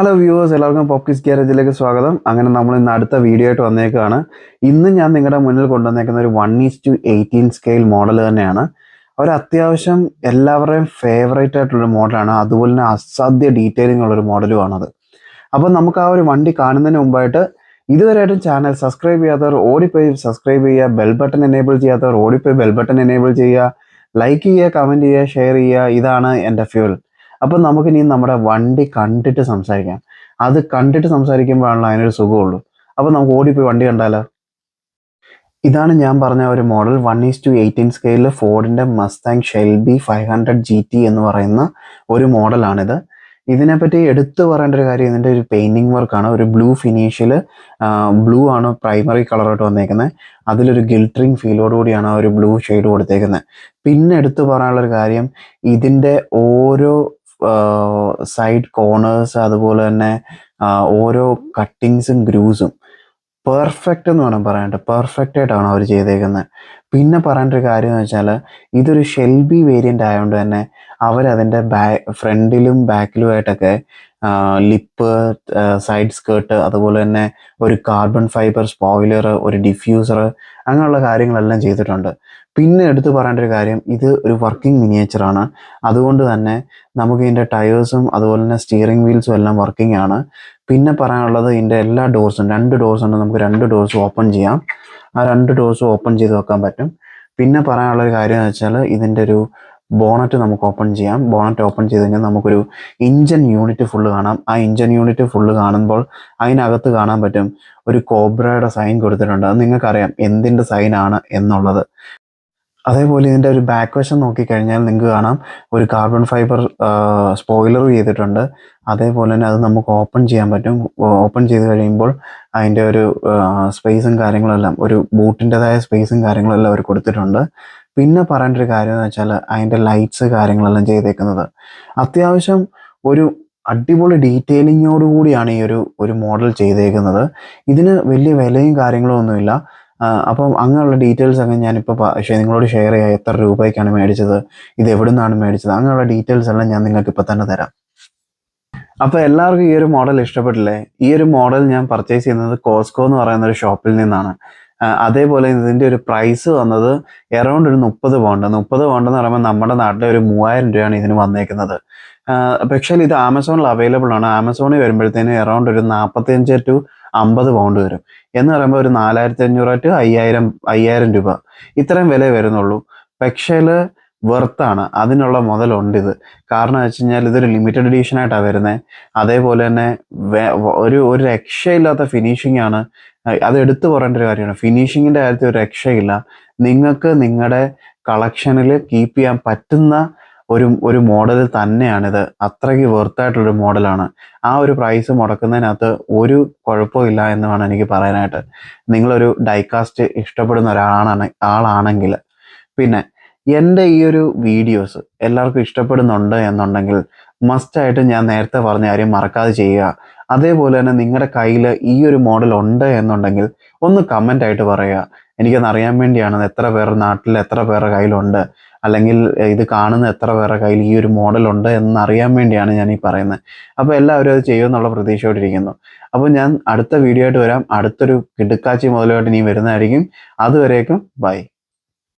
Hello viewers എല്ലാവർക്കും പോപ്കിസ് ഗ്യാരേജിലേക്ക് സ്വാഗതം. അങ്ങനെ നമ്മൾ ഇന്ന് അടുത്ത വീഡിയോ ആയിട്ട് വന്നേക്കാണ്. ഇന്ന് ഞാൻ നിങ്ങളുടെ മുന്നിൽ കൊണ്ടുവന്നേക്കുന്ന ഒരു one is to eighteen scale model തന്നെയാണ്. ഒരു അത്യാവശ്യം എല്ലാവരുടെയും ഫേവറേറ്റ് ആയിട്ടുള്ള മോഡലാണ് അതുപോലെ തന്നെ അസാധ്യ ഡീറ്റെയിലിംഗ് ഉള്ളൊരു അത്. അപ്പോൾ നമുക്ക് ആ ഒരു വണ്ടി കാണുന്നതിന് മുമ്പായിട്ട് ഇതുവരെയായിട്ടും ചാനൽ സബ്സ്ക്രൈബ് ചെയ്യാത്തവർ ഓടിപ്പോയി സബ്സ്ക്രൈബ് ചെയ്യുക ബെൽ ബട്ടൺ എനേബിൾ ചെയ്യാത്തവർ ഓടിപ്പോയി ബെൽ ബട്ടൺ എനേബിൾ ചെയ്യുക ലൈക്ക് ചെയ്യുക കമന്റ് ചെയ്യുക ഷെയർ ചെയ്യുക. ഇതാണ് എന്റെ ഫ്യൂൽ അപ്പം നമുക്കിനി നമ്മുടെ വണ്ടി കണ്ടിട്ട് സംസാരിക്കാം. അത് കണ്ടിട്ട് സംസാരിക്കുമ്പോഴാണല്ലോ അതിനൊരു സുഖമുള്ളൂ. അപ്പം നമുക്ക് ഓടിപ്പോയി വണ്ടി കണ്ടാലോ? ഇതാണ് ഞാൻ പറഞ്ഞ ഒരു model. One is to eighteen സ്കെയിലിൽ ഫോർഡിന്റെ Mustang Shelby five hundred G T എന്ന് പറയുന്ന ഒരു മോഡലാണിത്. ഇതിനെപ്പറ്റി എടുത്തു പറയേണ്ട ഒരു കാര്യം ഇതിന്റെ ഒരു പെയിന്റിങ് വർക്കാണ് ഒരു ബ്ലൂ ഫിനിഷിൽ ബ്ലൂ ആണ് പ്രൈമറി കളറായിട്ട് വന്നേക്കുന്നത് അതിലൊരു ഗിൽട്ടറിങ് ഫീലോടുകൂടിയാണ് ആ ഒരു ബ്ലൂ ഷെയ്ഡ് കൊടുത്തേക്കുന്നത് പിന്നെ എടുത്തു പറയാനുള്ളൊരു കാര്യം ഇതിന്റെ ഓരോ സൈഡ് കോർണേഴ്സ് അതുപോലെ തന്നെ ഓരോ കട്ടിങ്സും ഗ്രൂസും പെർഫെക്റ്റ് എന്ന് വേണം പറയാനായിട്ട് പെർഫെക്റ്റ് ആയിട്ടാണ് അവർ ചെയ്തേക്കുന്നത് പിന്നെ പറയേണ്ട ഒരു കാര്യം എന്ന് വെച്ചാൽ ഇതൊരു ഷെൽബി വേരിയന്റ് ആയതുകൊണ്ട് തന്നെ അവരതിന്റെ ബാ ഫ്രണ്ടിലും ബാക്കിലുമായിട്ടൊക്കെ ലിപ്പ് സൈഡ് സ്കേർട്ട് അതുപോലെ തന്നെ ഒരു കാർബൺ ഫൈബർ സ്പോയിലർ ഒരു ഡിഫ്യൂസർ അങ്ങനെയുള്ള കാര്യങ്ങളെല്ലാം ചെയ്തിട്ടുണ്ട്. പിന്നെ എടുത്തു പറയേണ്ട ഒരു കാര്യം ഇത് ഒരു വർക്കിംഗ് മിനിയേച്ചറാണ് അതുകൊണ്ട് തന്നെ നമുക്ക് ഇതിന്റെ ടയേഴ്സും അതുപോലെ തന്നെ സ്റ്റിയറിംഗ് വീൽസും എല്ലാം വർക്കിംഗ് ആണ്. പിന്നെ പറയാനുള്ളത് ഇതിന്റെ എല്ലാ ഡോഴ്സും രണ്ട് ഡോഴ്സ് ഉണ്ട് നമുക്ക് രണ്ട് ഡോഴ്സ് ഓപ്പൺ ചെയ്യാം. ആ രണ്ട് ഡോഴ്സ് ഓപ്പൺ ചെയ്ത് വെക്കാൻ പറ്റും. പിന്നെ പറയാനുള്ള ഒരു കാര്യം എന്ന് വെച്ചാൽ ഇതിന്റെ ഒരു ബോണറ്റ് നമുക്ക് ഓപ്പൺ ചെയ്യാം. ബോണറ്റ് ഓപ്പൺ ചെയ്ത് കഴിഞ്ഞാൽ നമുക്കൊരു ഇഞ്ചൻ യൂണിറ്റ് ഫുള്ള് കാണാം. ആ ഇഞ്ചൻ യൂണിറ്റ് ഫുള്ള് കാണുമ്പോൾ അതിനകത്ത് കാണാൻ പറ്റും ഒരു കോബ്രയുടെ സൈൻ കൊടുത്തിട്ടുണ്ട്. അത് നിങ്ങൾക്കറിയാം എന്തിന്റെ സൈനാണ് എന്നുള്ളത്. അതേപോലെ ഇതിന്റെ ഒരു ബാക്ക് വശം നോക്കിക്കഴിഞ്ഞാൽ നിങ്ങൾക്ക് കാണാം. ഒരു കാർബൺ ഫൈബർ സ്പോയിലർ ചെയ്തിട്ടുണ്ട്. അതേപോലെ തന്നെ അത് നമുക്ക് ഓപ്പൺ ചെയ്യാൻ പറ്റും. ഓപ്പൺ ചെയ്ത് കഴിയുമ്പോൾ അതിന്റെ ഒരു സ്പേസും കാര്യങ്ങളെല്ലാം ഒരു ബൂട്ടിന്റെതായ സ്പേസും കാര്യങ്ങളെല്ലാം അവർ കൊടുത്തിട്ടുണ്ട്. പിന്നെ പറയേണ്ട ഒരു കാര്യം എന്ന് വെച്ചാൽ അതിന്റെ ലൈറ്റ്സ് കാര്യങ്ങളെല്ലാം ചെയ്തേക്കുന്നത്. അത്യാവശ്യം ഒരു അടിപൊളി ഡീറ്റെയിലിങ്ങോടുകൂടിയാണ് ഈ ഒരു ഒരു മോഡൽ ചെയ്തേക്കുന്നത്. ഇതിന് വലിയ വിലയും കാര്യങ്ങളും ഒന്നുമില്ല. അപ്പം അങ്ങനെയുള്ള ഡീറ്റെയിൽസ് ഒക്കെ ഞാനിപ്പോൾ പക്ഷേ നിങ്ങളോട് ഷെയർ ചെയ്യാം. എത്ര രൂപയ്ക്കാണ് മേടിച്ചത്? ഇത് എവിടെ നിന്നാണ് മേടിച്ചത്? അങ്ങനെയുള്ള ഡീറ്റെയിൽസ് എല്ലാം ഞാൻ നിങ്ങൾക്ക് ഇപ്പോൾ തന്നെ തരാം. അപ്പോൾ എല്ലാവർക്കും ഈ ഒരു മോഡൽ ഇഷ്ടപ്പെട്ടില്ലേ? ഈ ഒരു മോഡൽ ഞാൻ പർച്ചേസ് ചെയ്യുന്നത് കോസ്കോ എന്ന് പറയുന്ന ഒരു ഷോപ്പിൽ നിന്നാണ്. അതേപോലെ ഇതിന്റെ ഒരു പ്രൈസ് വന്നത് എറൗണ്ട് ഒരു മുപ്പത് പൗണ്ട് മുപ്പത് പൗണ്ട് എന്ന് പറയുമ്പോൾ നമ്മുടെ നാട്ടിലെ ഒരു മൂവായിരം രൂപയാണ് ഇതിന് വന്നേക്കുന്നത്. പക്ഷേ ഇത് ആമസോണിൽ അവൈലബിൾ ആണ്. ആമസോണിൽ വരുമ്പോഴത്തേന് എറൗണ്ട് ഒരു നാൽപ്പത്തിയഞ്ച് ടു അമ്പത് പൗണ്ട് വരും. എന്ന് പറയുമ്പോൾ ഒരു നാലായിരത്തി അഞ്ഞൂറ് ടു അയ്യായിരം അയ്യായിരം രൂപ. ഇത്രയും വില വരുന്നുള്ളൂ. പക്ഷേ വെർത്താണ് അതിനുള്ള മുതലുണ്ട് ഇത് കാരണം വെച്ച് കഴിഞ്ഞാൽ ഇതൊരു ലിമിറ്റഡ് എഡീഷൻ ആയിട്ടാണ് വരുന്നത് അതേപോലെ തന്നെ ഒരു ഒരു രക്ഷയില്ലാത്ത ഫിനിഷിംഗ് ആണ്. അത് എടുത്തു പറയേണ്ട ഒരു കാര്യമാണ്. ഫിനിഷിങ്ങിന്റെ കാര്യത്തിൽ ഒരു രക്ഷയില്ല. നിങ്ങൾക്ക് നിങ്ങളുടെ കളക്ഷനിൽ കീപ്പ് ചെയ്യാൻ പറ്റുന്ന ഒരു ഒരു മോഡൽ തന്നെയാണിത്. അത്രയ്ക്ക് വെർത്തായിട്ടുള്ളൊരു മോഡലാണ്. ആ ഒരു പ്രൈസ് മുടക്കുന്നതിനകത്ത് ഒരു കുഴപ്പമില്ല എന്ന് വേണം എനിക്ക് പറയാനായിട്ട്. നിങ്ങളൊരു ഡൈകാസ്റ്റ് ഇഷ്ടപ്പെടുന്ന ഒരാളാണ് ആളാണെങ്കിൽ. പിന്നെ എന്റെ ഈ ഒരു വീഡിയോസ് എല്ലാവർക്കും ഇഷ്ടപ്പെടുന്നുണ്ട് എന്നുണ്ടെങ്കിൽ മസ്റ്റായിട്ട് ഞാൻ നേരത്തെ പറഞ്ഞ കാര്യം മറക്കാതെ ചെയ്യുക. അതേപോലെ തന്നെ നിങ്ങളുടെ കയ്യിൽ ഈ ഒരു മോഡൽ ഉണ്ട് എന്നുണ്ടെങ്കിൽ ഒന്ന് കമന്റ് ആയിട്ട് പറയുക. എനിക്കൊന്ന് അറിയാൻ വേണ്ടിയാണ് എത്ര പേർ നാട്ടിൽ എത്ര പേരുടെ കയ്യിലുണ്ട്. അല്ലെങ്കിൽ ഇത് കാണുന്ന എത്ര പേരുടെ കയ്യിൽ ഈ ഒരു മോഡൽ ഉണ്ട് എന്നറിയാൻ വേണ്ടിയാണ് ഞാൻ ഈ പറയുന്നത്. അപ്പോൾ എല്ലാവരും അത് ചെയ്യുമെന്നുള്ള പ്രതീക്ഷയോടിരിക്കുന്നു അപ്പോൾ ഞാൻ അടുത്ത വീഡിയോ ആയിട്ട് വരാം. അടുത്തൊരു കിടുക്കാച്ചി മുതലായിട്ട് ഇനി വരുന്നതായിരിക്കും. അതുവരേക്കും ബൈ.